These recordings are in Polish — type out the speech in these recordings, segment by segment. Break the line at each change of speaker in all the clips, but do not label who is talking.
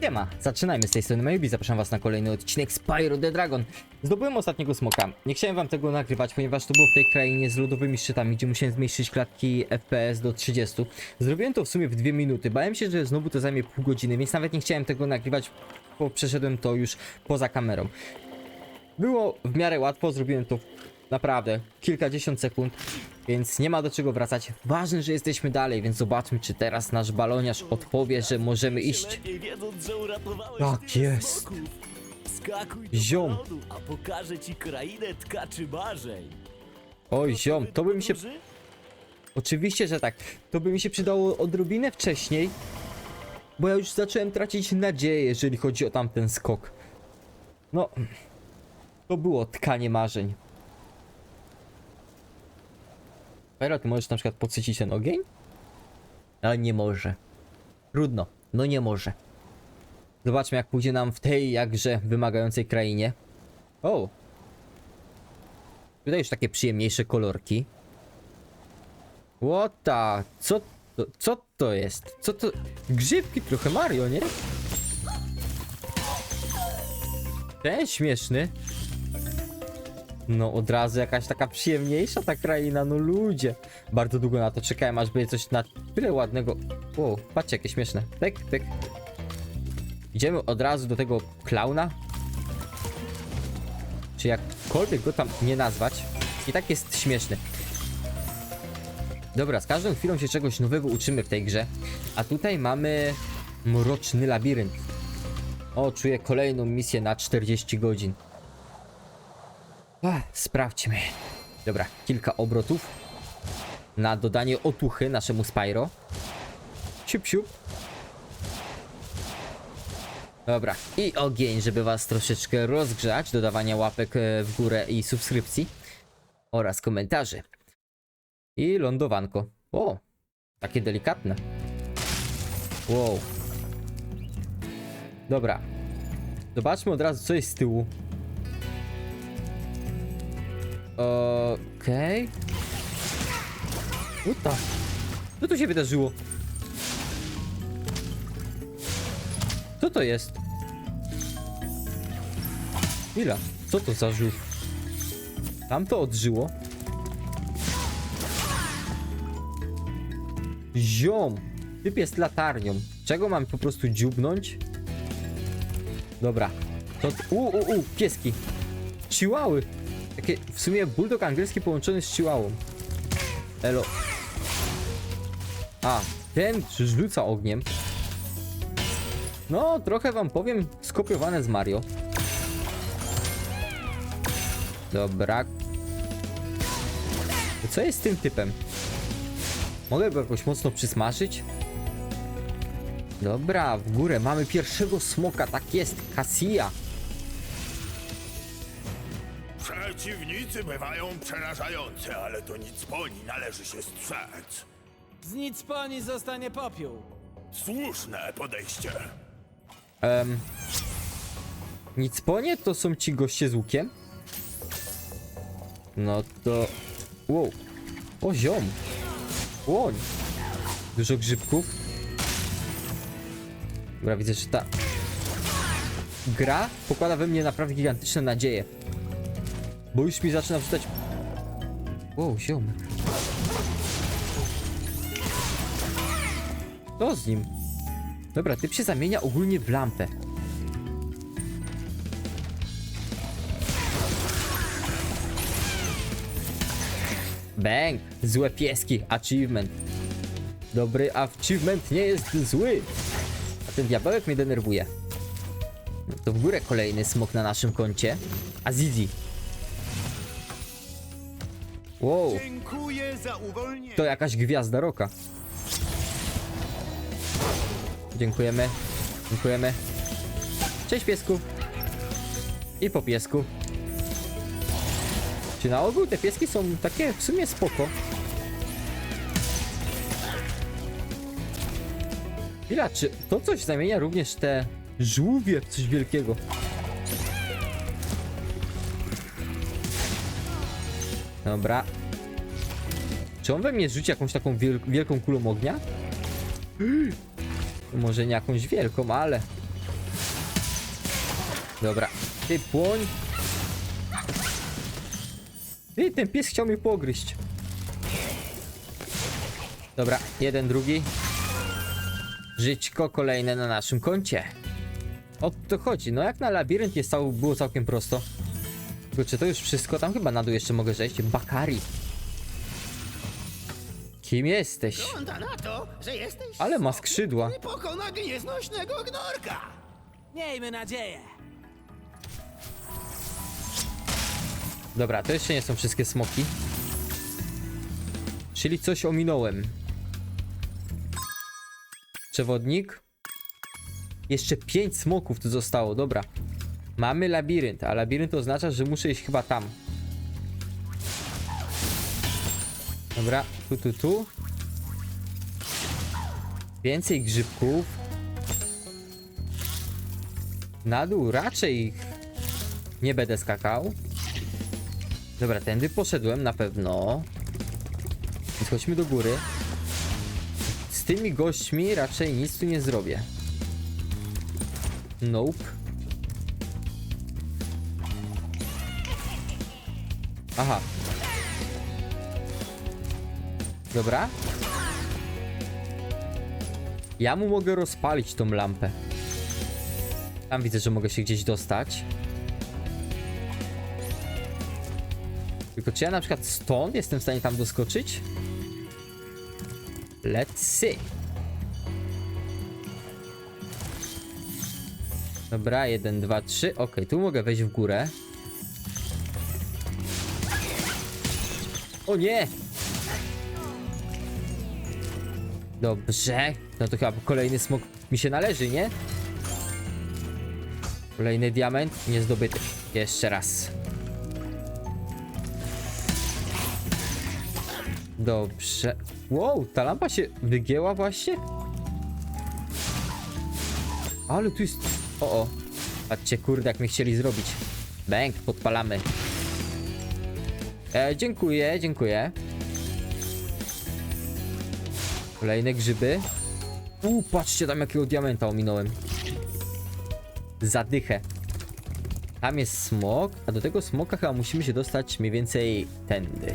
Siema, zaczynajmy z tej strony Maybe, zapraszam was na kolejny odcinek Spyro the Dragon. Zdobyłem ostatniego smoka. Nie chciałem wam tego nagrywać, ponieważ to było w tej krainie z lodowymi szczytami, gdzie musiałem zmniejszyć klatki FPS do 30. Zrobiłem to w sumie w 2 minuty. Bałem się, że znowu to zajmie pół godziny, więc nawet nie chciałem tego nagrywać, bo przeszedłem to już poza kamerą. Było w miarę łatwo, zrobiłem to naprawdę kilkadziesiąt sekund, więc nie ma do czego wracać. Ważne, że jesteśmy dalej, więc zobaczmy, czy teraz nasz baloniarz odpowie, że możemy iść. Tak jest. Ziom.
a pokażę ci krainę tkaczy marzeń.
Oj, ziom, to by mi się... Oczywiście, że tak. To by mi się przydało odrobinę wcześniej, bo ja już zacząłem tracić nadzieję, jeżeli chodzi o tamten skok. No, to było tkanie marzeń. Pero, ty możesz na przykład podsycić ten ogień? Ale nie może. Trudno, no nie może. Zobaczmy, jak pójdzie nam w tej jakże wymagającej krainie. O! Tutaj już takie przyjemniejsze kolorki. Łota, co to, co to jest? Co to? Grzybki trochę Mario, nie? Ten śmieszny. No od razu jakaś taka przyjemniejsza ta kraina, no ludzie. Bardzo długo na to czekałem, aż będzie coś na tyle ładnego. O, patrzcie jakie śmieszne. Pyk, pyk. Idziemy od razu do tego klauna. Czy jakkolwiek go tam nie nazwać. I tak jest śmieszny. Dobra, z każdą chwilą się czegoś nowego uczymy w tej grze. A tutaj mamy mroczny labirynt. O, czuję kolejną misję na 40 godzin. Ach, sprawdźmy. Dobra, kilka obrotów na dodanie otuchy naszemu Spyro. Siup, siup. Dobra, i ogień, żeby was troszeczkę rozgrzać, dodawania łapek e, w górę i subskrypcji oraz komentarzy. I lądowanko. O, takie delikatne. Wow. Dobra. Zobaczmy od razu, co jest z tyłu. Okej. Uta. Co tu się wydarzyło? Co to jest? Chwila. Co to za żółw? Tam to odżyło. Ziom! Typ jest latarnią. Czego mam po prostu dziubnąć? Dobra. To... U, u, u, pieski. Chihuały. Takie w sumie bulldog angielski połączony z chihuahą. Elo. A, ten rzuca ogniem. No, trochę wam powiem, skopiowane z Mario. Dobra. Co jest z tym typem? Mogę go jakoś mocno przysmażyć? Dobra, w górę mamy pierwszego smoka, tak jest, Cassia.
Przeciwnicy bywają przerażający, ale to nic po ni należy się strzec.
Z nic pani zostanie popiół.
Słuszne podejście.
Um, nic po nie, to są ci goście z łukiem? No to... Wow. Poziom. Łoń. Dużo grzybków. Dobra, widzę, że ta... Gra pokłada we mnie naprawdę gigantyczne nadzieje. Bo już mi zaczyna wrzucać... Wow, ziom. Co z nim? Dobra, typ się zamienia ogólnie w lampę. Bang! Złe pieski, achievement. Dobry achievement nie jest zły. A ten diabełek mnie denerwuje. No to w górę kolejny smok na naszym koncie. Azizi. Wow,
Dziękuję za uwolnienie.
to jakaś gwiazda roka. Dziękujemy. Dziękujemy. Cześć piesku. I po piesku. Czy na ogół te pieski są takie w sumie spoko? Chwila, czy to coś zamienia również te żółwie w coś wielkiego? Dobra. Czy on we mnie rzuci jakąś taką wiel wielką kulą ognia? Może nie jakąś wielką, ale Dobra, ty płoń. Ty, ten pies chciał mnie pogryźć. Dobra, jeden, drugi. Żyćko kolejne na naszym koncie. O to chodzi, no jak na labirynt jest cał, było całkiem prosto. Tylko czy to już wszystko? Tam chyba na dół jeszcze mogę zejść. Bakari. Kim jesteś?
Wygląda na to, że jesteś
Ale ma skrzydła.
i pokona nieznośnego gnorka.
Miejmy nadzieję.
Dobra, to jeszcze nie są wszystkie smoki. Czyli coś ominąłem. Przewodnik. Jeszcze pięć smoków tu zostało, dobra. Mamy labirynt, a labirynt oznacza, że muszę iść chyba tam. Dobra, tu, tu, tu. Więcej grzybków. Na dół raczej nie będę skakał. Dobra, tędy poszedłem na pewno. Więc chodźmy do góry. Z tymi gośćmi raczej nic tu nie zrobię. Nope. Aha. Dobra. Ja mu mogę rozpalić tą lampę. Tam widzę, że mogę się gdzieś dostać. Tylko czy ja na przykład stąd jestem w stanie tam doskoczyć? Let's see. Dobra, jeden, dwa, trzy. Okej, tu mogę wejść w górę. O nie! Dobrze. No to chyba kolejny smok mi się należy, nie? Kolejny diament niezdobyty. Jeszcze raz. Dobrze. Wow, ta lampa się wygięła właśnie? Ale tu jest... O, o. Patrzcie, kurde, jak my chcieli zrobić. Bęk, podpalamy. E, dziękuję, dziękuję. Kolejne grzyby. U, patrzcie tam jakiego diamenta ominąłem. Zadychę. Tam jest smok, a do tego smoka chyba musimy się dostać mniej więcej tędy.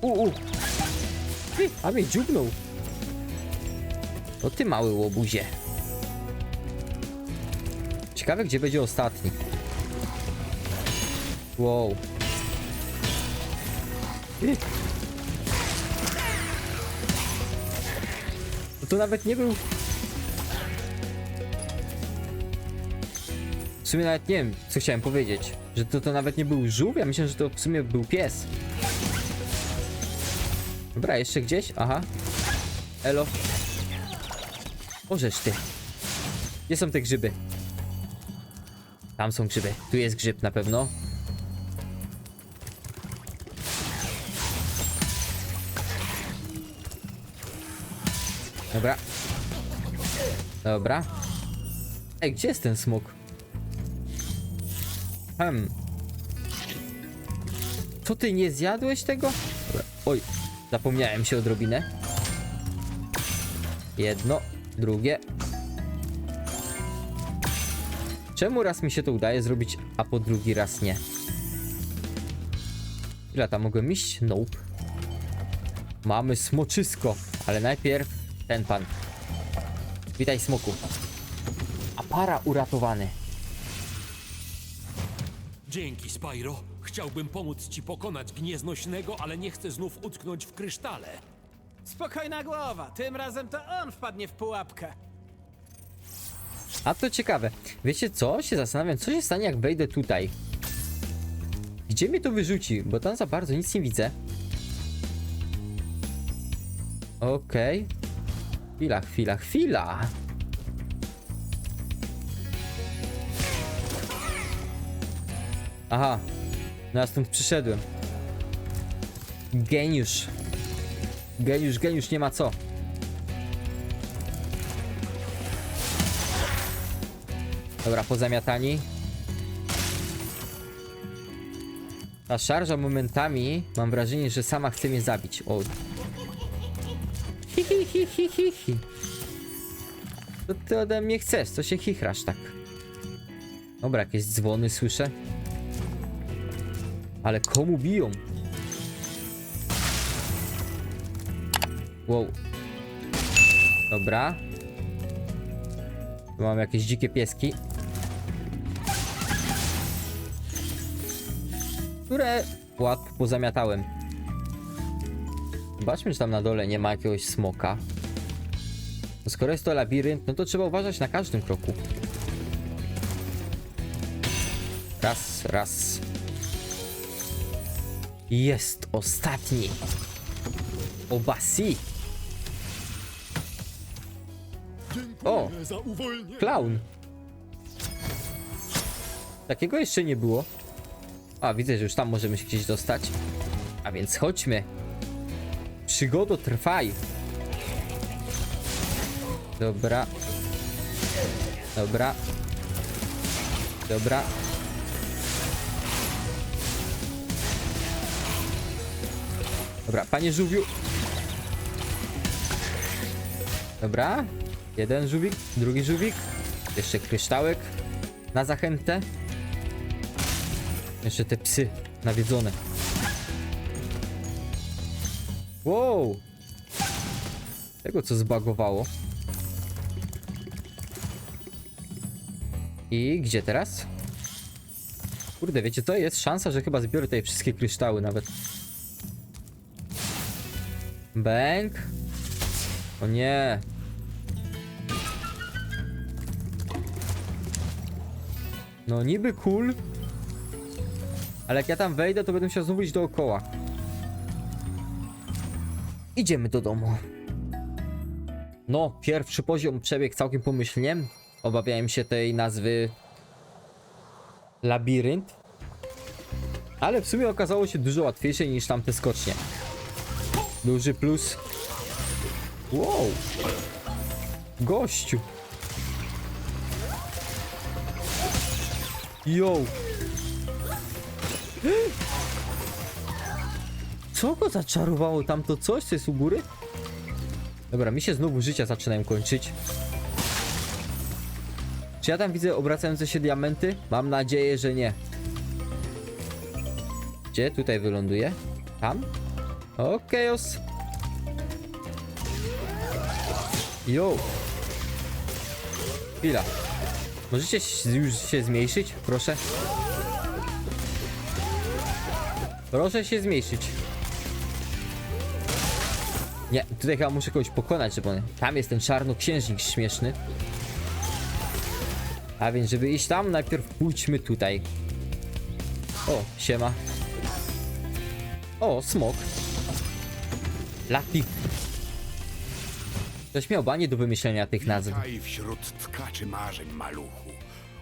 U, u. Ty, a mnie dziubnął. To ty mały łobuzie. Ciekawe, gdzie będzie ostatni. Wow. No to nawet nie był... W sumie nawet nie wiem, co chciałem powiedzieć. Że to, to nawet nie był żółw, ja myślałem, że to w sumie był pies. Dobra, jeszcze gdzieś? Aha. Elo. Możesz ty. Gdzie są te grzyby? Tam są grzyby. Tu jest grzyb na pewno. Dobra. Dobra. Ej, gdzie jest ten smok? Hmm. To ty nie zjadłeś tego? Oj, zapomniałem się odrobinę. Jedno, drugie. Czemu raz mi się to udaje zrobić, a po drugi raz nie? Ile tam mogłem iść? Nope. Mamy smoczysko, ale najpierw ten pan. Witaj smoku. A para uratowany.
Dzięki, Spyro. Chciałbym pomóc ci pokonać gnieznośnego, ale nie chcę znów utknąć w krysztale.
Spokojna głowa, tym razem to on wpadnie w pułapkę.
A to ciekawe. Wiecie co? Się zastanawiam, co się stanie, jak wejdę tutaj. Gdzie mnie to wyrzuci? Bo tam za bardzo nic nie widzę. Okej. Chwila, chwila, chwila. Aha. No ja stąd przyszedłem. Geniusz. Geniusz, geniusz, nie ma co. Dobra, pozamiatani. Ta szarża momentami mam wrażenie, że sama chce mnie zabić. O. Hi, hi, hi, hi, hi, ty ode mnie chcesz? Co się chichrasz tak? Dobra, jakieś dzwony słyszę. Ale komu biją? Wow. Dobra. Tu mam jakieś dzikie pieski. Które łatwo pozamiatałem. Zobaczmy, czy tam na dole nie ma jakiegoś smoka. No skoro jest to labirynt, no to trzeba uważać na każdym kroku. Raz, raz. Jest ostatni. Obasi. O! Klaun. Takiego jeszcze nie było. A, widzę, że już tam możemy się gdzieś dostać. A więc chodźmy. Przygodo trwaj. Dobra. Dobra. Dobra. Dobra, panie żółwiu. Dobra. Jeden żółwik, drugi żółwik. Jeszcze kryształek na zachętę. Jeszcze te psy nawiedzone. Wow! Tego co zbagowało. I gdzie teraz? Kurde, wiecie co? Jest szansa, że chyba zbiorę tutaj wszystkie kryształy nawet. Bęk. O nie. No niby cool. Ale jak ja tam wejdę, to będę musiał znowu iść dookoła. Idziemy do domu. No, pierwszy poziom przebiegł całkiem pomyślnie. Obawiałem się tej nazwy labirynt. Ale w sumie okazało się dużo łatwiejsze niż tamte skocznie. Duży plus. Wow. Gościu. Yo. Co go zaczarowało tamto coś, co jest u góry? Dobra, mi się znowu życia zaczynają kończyć. Czy ja tam widzę obracające się diamenty? Mam nadzieję, że nie. Gdzie tutaj wyląduje? Tam? Okej, os. Yo. Chwila. Możecie już się zmniejszyć? Proszę. Proszę się zmniejszyć. Nie, tutaj chyba muszę kogoś pokonać, żeby on... Tam jest ten czarnoksiężnik śmieszny. A więc, żeby iść tam, najpierw pójdźmy tutaj. O, siema. O, smok. Lati. Ktoś miał banie do wymyślenia tych nazw.
Witaj wśród tkaczy marzeń, maluchu.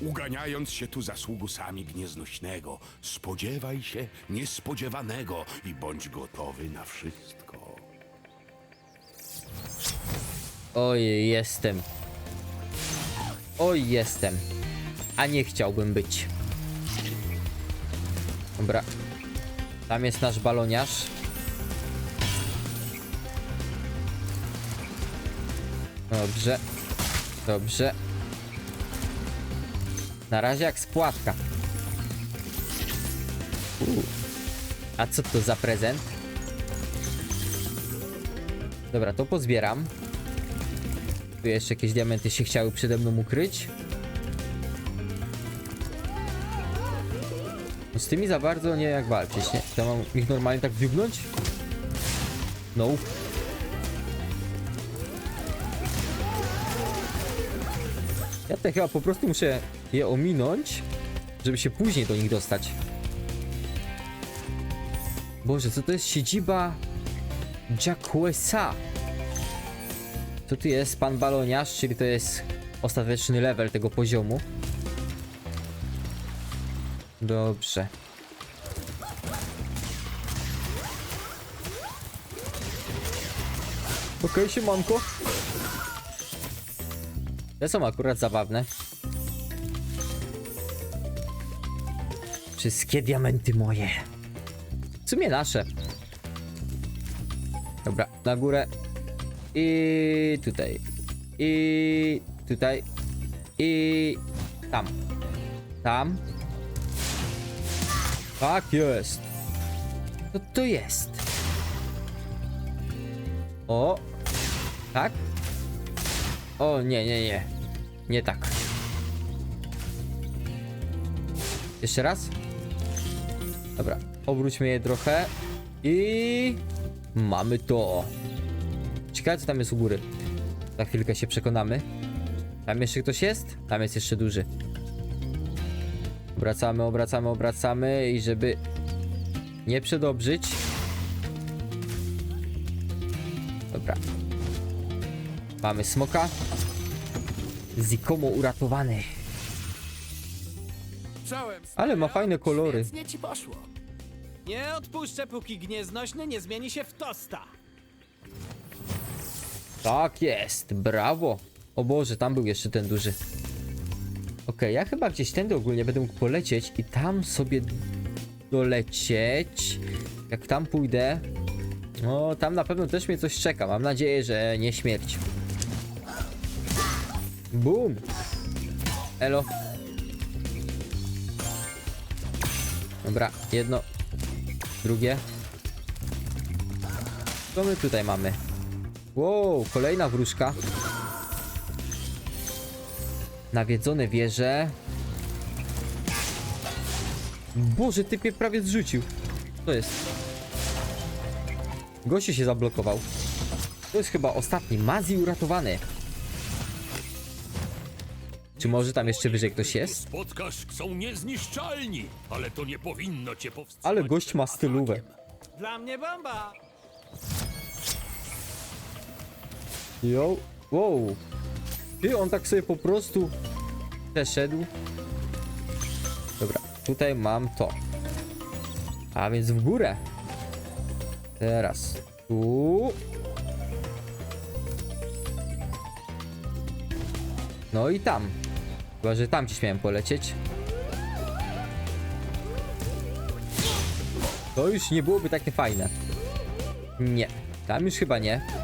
Uganiając się tu za sługusami gnieznośnego, spodziewaj się niespodziewanego i bądź gotowy na wszystko.
Oj, jestem. Oj, jestem. A nie chciałbym być. Dobra. Tam jest nasz baloniarz. Dobrze. Dobrze. Na razie jak spłatka. A co to za prezent? Dobra, to pozbieram. Tu jeszcze jakieś diamenty się chciały przede mną ukryć. No z tymi za bardzo nie jak walczyć, nie? To mam ich normalnie tak wiógnąć? No. Ja tutaj chyba po prostu muszę je ominąć, żeby się później do nich dostać. Boże, co to jest siedziba Jacquesa? To tu jest pan baloniarz, czyli to jest ostateczny level tego poziomu. Dobrze. Okej, okay, siemanko. Te są akurat zabawne. Wszystkie diamenty moje. W sumie nasze. Dobra, na górę. I tutaj. I tutaj i tam. Tam. Tak jest. Co to jest? O. Tak? O, nie, nie, nie. Nie tak. Jeszcze raz. Dobra, obróćmy je trochę. I mamy to. Ciekawe, co tam jest u góry. Za chwilkę się przekonamy. Tam jeszcze ktoś jest? Tam jest jeszcze duży. Obracamy, obracamy, obracamy i żeby nie przedobrzyć. Dobra. Mamy smoka. Zikomo uratowany. Ale ma fajne kolory.
Nie ci poszło.
Nie odpuszczę, póki gnieznośny nie zmieni się w tosta.
Tak jest, brawo. O Boże, tam był jeszcze ten duży. Okej, ja chyba gdzieś tędy ogólnie będę mógł polecieć i tam sobie dolecieć. Jak tam pójdę, no tam na pewno też mnie coś czeka. Mam nadzieję, że nie śmierć. Boom. Elo. Dobra, jedno. Drugie. Co my tutaj mamy? Wow, kolejna wróżka. Nawiedzone wieże. Boże, typie prawie zrzucił. To jest. Gościu się zablokował. To jest chyba ostatni. Mazi uratowany. Czy może tam jeszcze wyżej ktoś jest?
Spotkasz, są niezniszczalni, ale to nie powinno cię powstrzymać.
Ale gość ma stylówę.
Dla mnie bomba!
Yo. Wow. Ty, on tak sobie po prostu przeszedł. Dobra, tutaj mam to. A więc w górę. Teraz tu. No i tam. Chyba, że tam gdzieś miałem polecieć. To już nie byłoby takie fajne. Nie, tam już chyba nie.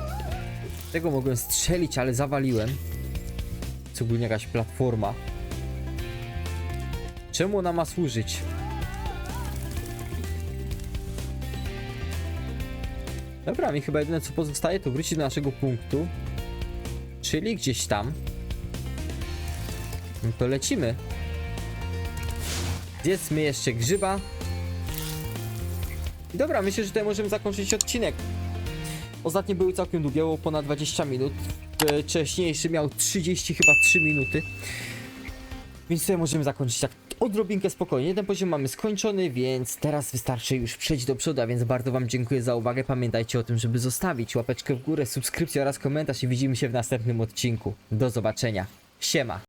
Tego mogłem strzelić, ale zawaliłem. Co ogólnie jakaś platforma. Czemu ona ma służyć? Dobra, mi chyba jedyne co pozostaje to wrócić do naszego punktu. Czyli gdzieś tam. No to lecimy. Zjedzmy jeszcze grzyba. Dobra, myślę, że tutaj możemy zakończyć odcinek. Ostatnie były całkiem długie, było ponad 20 minut. E, Wcześniejszy miał 30 chyba 3 minuty. Więc tutaj możemy zakończyć tak odrobinkę spokojnie. Ten poziom mamy skończony, więc teraz wystarczy już przejść do przodu, a więc bardzo wam dziękuję za uwagę. Pamiętajcie o tym, żeby zostawić łapeczkę w górę, subskrypcję oraz komentarz i widzimy się w następnym odcinku. Do zobaczenia. Siema.